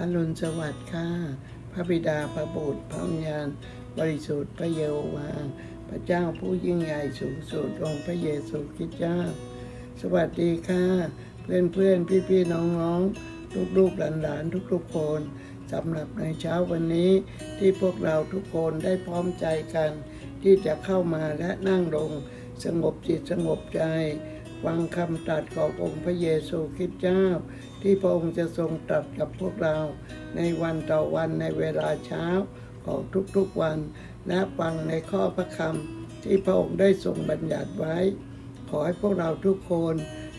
อรุณสวัสดิ์ค่ะ พระบิดาพระบุตรพระญาณบริสุทธิ์พระเยโฮวา พระเจ้าผู้ยิ่งใหญ่สูงสุดองค์พระเยซูคริสต์เจ้า สวัสดีค่ะ เพื่อนเพื่อนพี่พี่น้องน้องลูกลูกหลานหลานทุกทุกคนสำหรับในเช้าวันนี้ที่พวกเราทุกคนได้พร้อมใจกัน ที่จะเข้ามาและนั่งลงสงบจิตสงบใจ ฟังคำตรัสขององค์พระเยซูคริสต์เจ้า ที่พระองค์จะทรงตรัสกับพวกเรา ในวันต่อวันในเวลาเช้าของทุกๆวัน และฟังในข้อพระคำที่พระองค์ได้ทรงบัญญัติไว้ ขอให้พวกเราทุกคน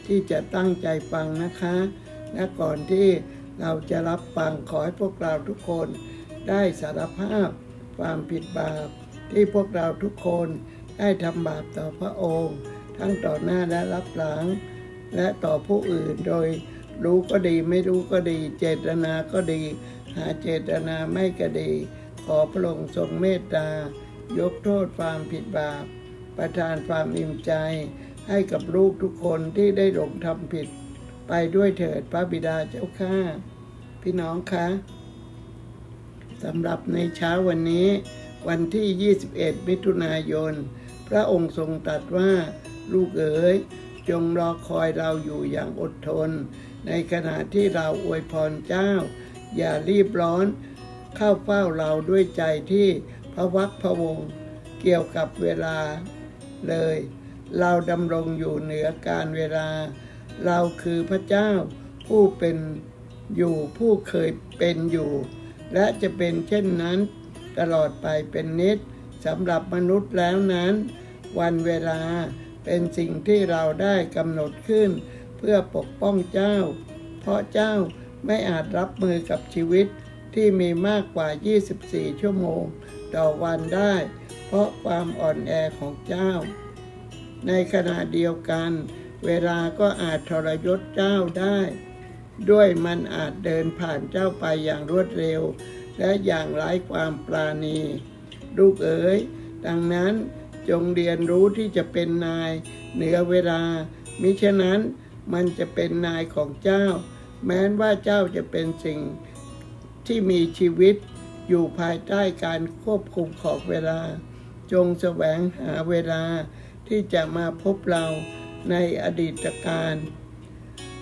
ที่จะตั้งใจฟังนะคะและก่อนที่เราจะรับฟังขอให้พวกเราทุกคนได้สารภาพความผิดบาปที่พวกเราทุกคนได้ทำบาปต่อพระองค์ ทั้งต่อหน้าและรับหลัง และต่อผู้อื่นโดย รู้ก็ดีไม่รู้ก็ดี เจตนาก็ดี หาเจตนาไม่ก็ดี ขอพระองค์ทรงเมตตา ยกโทษความผิดบาป ประทานความอิ่มใจ ให้กับลูกทุกคนที่ได้หลงทำผิด ไปด้วยเถิดพระบิดาเจ้าข้าพี่น้องคะสำหรับในเช้าวันนี้ วันที่ 21 มิถุนายน พระองค์ทรงตรัสว่า ลูกเอ๋ยจงรอคอยเราอยู่อย่างอดทน ในขณะที่เราอวยพรเจ้า อย่ารีบร้อน เข้าเฝ้าเราด้วยใจที่พระวักพระวงเกี่ยวกับเวลาเลย เราดำรงอยู่เหนือการเวลา เราคือพระเจ้า ผู้เป็นอยู่ผู้เคยเป็นอยู่ และจะเป็นเช่นนั้นตลอดไปเป็นนิดสำหรับมนุษย์แล้วนั้น วันเวลา เป็นสิ่งที่เราได้กำหนดขึ้น เพื่อปกป้องเจ้า เพราะเจ้าไม่อาจรับมือกับชีวิตที่มีมากกว่า 24 ชั่วโมง ต่อวันได้ เพราะความอ่อนแอของเจ้า ในขณะเดียวกัน เวลาก็อาจทรยศเจ้าได้ ด้วยมันอาจเดินผ่านเจ้าไปอย่างรวดเร็ว และอย่างไร้ความปราณี ลูกเอ๋ย ดังนั้น จงเรียนรู้ที่จะเป็นนายเหนือเวลา มิฉะนั้นมันจะเป็นนายของเจ้า แม้นว่าเจ้าจะเป็นสิ่งที่มีชีวิตอยู่ภายใต้การควบคุมของเวลา จงแสวงหาเวลาที่จะมาพบเราในอดีตการ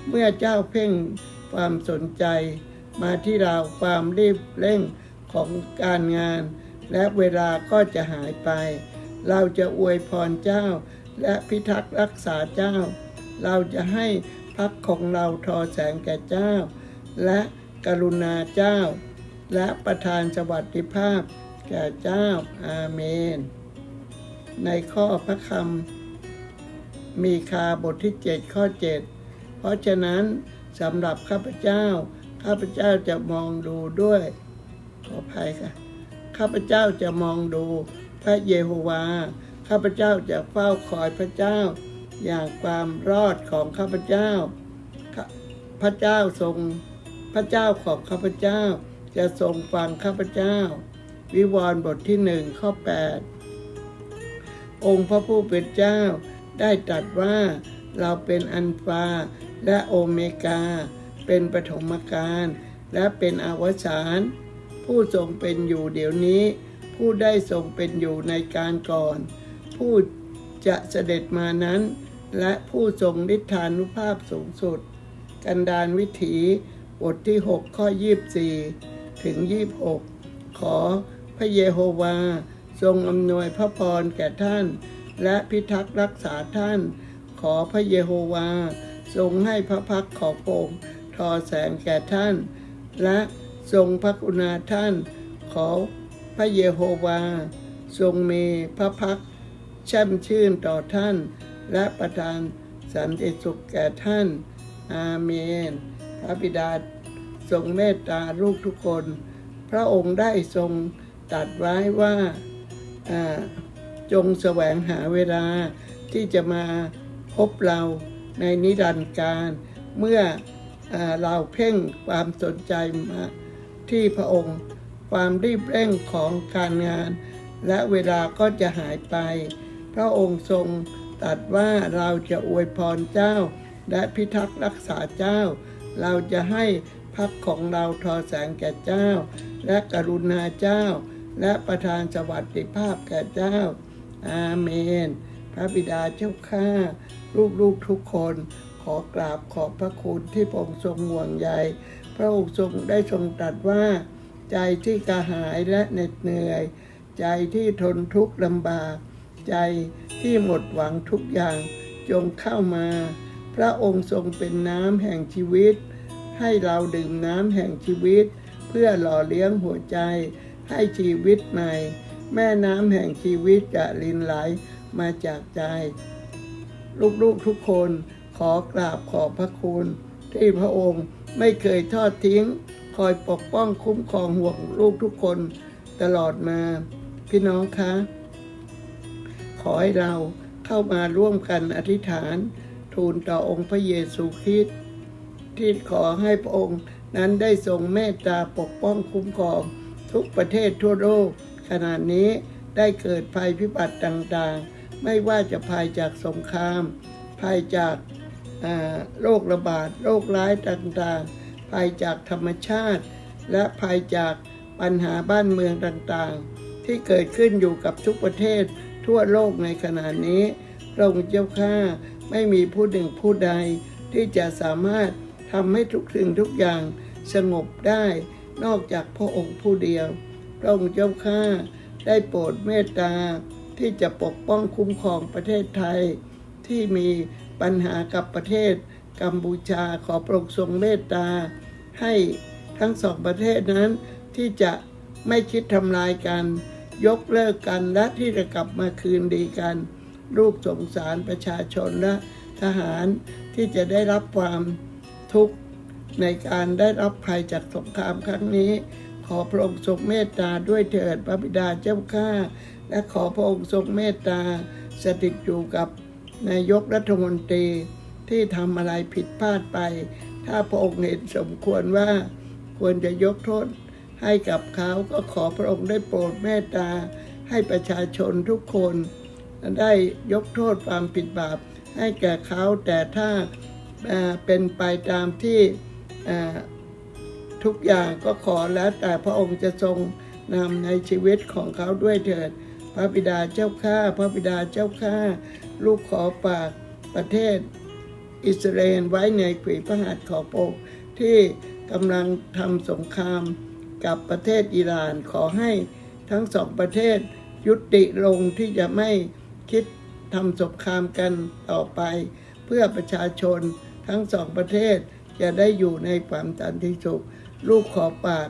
เมื่อเจ้าเพ่งความสนใจ มาที่เราความรีบเร่งของการงาน และเวลาก็จะหายไป เราจะอวยพรเจ้า และพิทักษ์รักษาเจ้า เราจะให้พักของเราทอแสงแก่เจ้า และกรุณาเจ้า และประทานสวัสดิภาพแก่เจ้า อาเมน ในข้อพระคำมีคาบทที่ 7 ข้อ 7 เพราะฉะนั้นสำหรับข้าพเจ้า ข้าพเจ้าจะมองดูด้วย ขออภัยค่ะ ข้าพเจ้าจะมองดู พระเยโฮวา ข้าพเจ้าจะเฝ้าคอยพระเจ้า อย่างความรอดของข้าพเจ้า พระเจ้าทรงพระเจ้าของข้าพเจ้า จะทรงฟังข้าพเจ้า วิวรณ์บทที่หนึ่งข้อ 8 องค์พระผู้เป็นเจ้าได้ตรัสว่าเราเป็นอันฟาและโอเมกา เป็นปฐมกาลและเป็นอวสาน ผู้ทรงเป็นอยู่เดี๋ยวนี้ ผู้ได้ทรงเป็นอยู่ในการก่อน ผู้จะเสด็จมานั้น และผู้ทรงฤทธานุภาพสูงสุด กันดารวิถีบทที่ 6 ข้อ 24 ถึง 26 ขอพระเยโฮวา ทรงอำนวยพระพรแก่ท่าน และพิทักษ์รักษาท่าน ขอพระเยโฮวา ทรงให้พระพักของพระองค์ทอแสงแก่ท่าน และทรงพระกุณาท่าน ขอ พระเยโฮวา ทรงมีพระพักแช่มชื่นต่อท่าน และประทานสันติสุขแก่ท่าน อาเมน พระบิดาทรงเมตตาลูกทุกคน พระองค์ได้ทรงตัดไว้ว่าจงแสวงหาเวลาที่จะมาพบเราในนิรันดร์การ เมื่ออเราเพ่งความสนใจมาที่พระองค์ ความรีบเร่งของการงาน และเวลาก็จะหายไป พระองค์ทรงตรัสว่าเราจะอวยพรเจ้า และพิทักษ์รักษาเจ้า เราจะให้พักของเราทอแสงแก่เจ้า และกรุณาเจ้า และประทานสวัสดิภาพแก่เจ้า อาเมน พระบิดาเจ้าข้าลูกๆทุกคนขอกราบขอบพระคุณที่พระองค์ทรงห่วงใย พระองค์ทรงได้ทรงตรัสว่า ใจที่กระหายและเหน็ดเหนื่อย ใจที่ทนทุกข์ลำบาก ใจที่หมดหวังทุกอย่างจงเข้ามา พระองค์ทรงเป็นน้ำแห่งชีวิต ให้เราดื่มน้ำแห่งชีวิต เพื่อหล่อเลี้ยงหัวใจให้ชีวิตใหม่ แม่น้ำแห่งชีวิตจะลินไหลมาจากใจ ลูกๆทุกคนขอกราบขอบพระคุณ ที่พระองค์ไม่เคยทอดทิ้ง คอยปกป้องคุ้มครองห่วงลูกทุกคนตลอดมา พี่น้องคะ ขอให้เราเข้ามาร่วมกันอธิษฐาน ทูลต่อองค์พระเยซูคริสต์ที่ขอให้พระองค์นั้นได้ทรงเมตตาปกป้องคุ้มครอง ทุกประเทศทั่วโลกขณะนี้ได้เกิดภัยพิบัติต่างๆ ไม่ว่าจะภัยจากสงคราม ภัยจากโรคระบาดโรคร้ายต่างๆ ภัยจากธรรมชาติ และภัยจากปัญหาบ้านเมืองต่างๆ ที่เกิดขึ้นอยู่กับทุกประเทศทั่วโลกในขณะนี้พระองค์เจ้าข้าไม่มีผู้หนึ่งผู้ใด ที่จะสามารถทำให้ทุกสิ่งทุกอย่างสงบได้ นอกจากพระองค์ผู้เดียว พระองค์เจ้าข้าได้โปรดเมตตาที่จะปกป้องคุ้มครองประเทศไทย ที่มีปัญหากับประเทศ กัมพูชาขอพรงทรงเมตตา ให้ทั้งสองประเทศนั้น ที่จะไม่คิดทำลายกัน ยกเลิกกันและที่จะกลับมาคืนดีกันลูกสงสารประชาชนและทหารที่จะได้รับความทุกข์ในการได้รับภัยจากสงครามครั้งนี้ ขอพระองค์ทรงเมตตาด้วยเถิดพระบิดาเจ้าข้าและขอพระองค์ทรงเมตตาสถิตอยู่กับนายกรัฐมนตรี ที่ทำอะไรผิดพลาดไป ถ้าพระองค์เห็นสมควรว่าควรจะยกโทษให้กับเขาก็ขอพระองค์ได้โปรดเมตตา ให้ประชาชนทุกคนได้ยกโทษความผิดบาปให้แก่เขาแต่ถ้าเป็นไปตามที่ทุกอย่างก็ขอแล้วแต่พระองค์จะทรงนำในชีวิตของเขาด้วยเถิด พระบิดาเจ้าข้า พระบิดาเจ้าข้า ลูกขอฝากประเทศ อิสราเอลไว้ในผีพระหัตถ์ของพระองค์ที่กำลังทำสงครามกับประเทศอิหร่านขอให้ทั้งสองประเทศยุติลงที่จะไม่คิดทำสงครามกันต่อไป เพื่อประชาชนทั้งสองประเทศจะได้อยู่ในความสันติสุข ลูกขอฝาก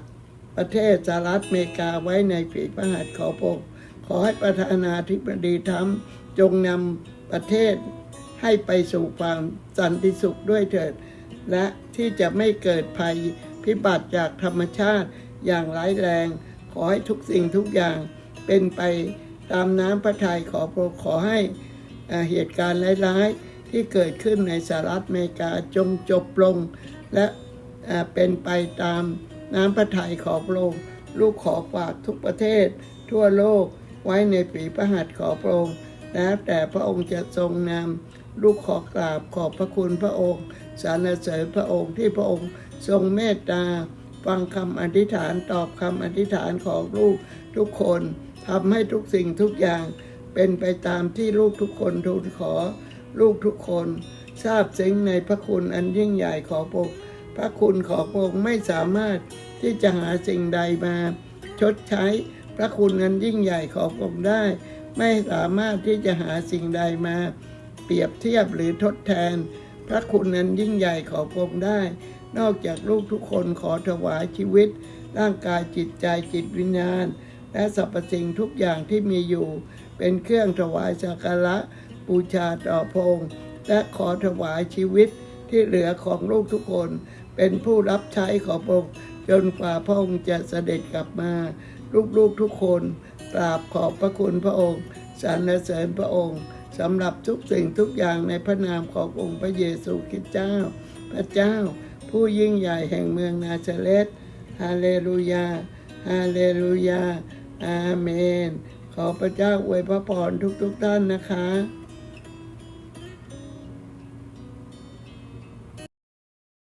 ประเทศสหรัฐอเมริกาไว้ในฝีพระหัตถ์ของพค์ขอให้ประธานาธิบดีทรัมจงนำประเทศ ให้ไปสู่ความสันติสุขด้วยเถิด และที่จะไม่เกิดภัยพิบัติจากธรรมชาติอย่างร้ายแรง ขอให้ทุกสิ่งทุกอย่างเป็นไปตามน้ำพระทัยขอพระขอให้เอ่อเหตุการณ์ร้ายๆ ที่เกิดขึ้นในสหรัฐอเมริกาจงจบลง และเอ่อเป็นไปตามน้ำพระทัยขอพระองค์ลูกขอฝากทุกประเทศ ทั่วโลกไว้ในปีพระหัตถ์ขอพระองค์แล้วแต่พระองค์จะทรงนำ ลูกขอกราบขอบพระคุณพระองค์ สรรเสริญพระองค์ที่พระองค์ทรงเมตตา ฟังคำอธิษฐานตอบคำอธิษฐานของลูกทุกคนทำให้ทุกสิ่งทุกอย่างเป็นไปตามที่ลูกทุกคนทูลขอ ลูกทุกคนทราบซึ้งในพระคุณอันยิ่งใหญ่ขอพระองค์พระคุณขอพระองค์ไม่สามารถที่จะหาสิ่งใดมา ชดใช้พระคุณอันยิ่งใหญ่ของพระองค์ได้ ไม่สามารถที่จะหาสิ่งใดมา เปรียบเทียบหรือทดแทน พระคุณนั้นยิ่งใหญ่ของพระองค์ได้ นอกจากลูกทุกคนขอถวายชีวิต ร่างกายจิตใจจิตวิญญาณ และสรรพสิ่งทุกอย่างที่มีอยู่ เป็นเครื่องถวายสักการะบูชาต่อพระองค์และขอถวายชีวิตที่เหลือของลูกทุกคน เป็นผู้รับใช้ของพระองค์จนกว่าพระองค์จะเสด็จกลับมา ลูกๆทุกคนกราบขอบพระคุณพระองค์สรรเสริญพระองค์ สำหรับทุกสิ่งทุกอย่างในพระนามขององค์พระเยซูคริสต์เจ้า พระเจ้า ผู้ยิ่งใหญ่แห่งเมืองนาซาเรตฮาเลลูยา ฮาเลลูยา อาเมน ขอพระเจ้าอวยพระพรทุกๆท่านนะคะ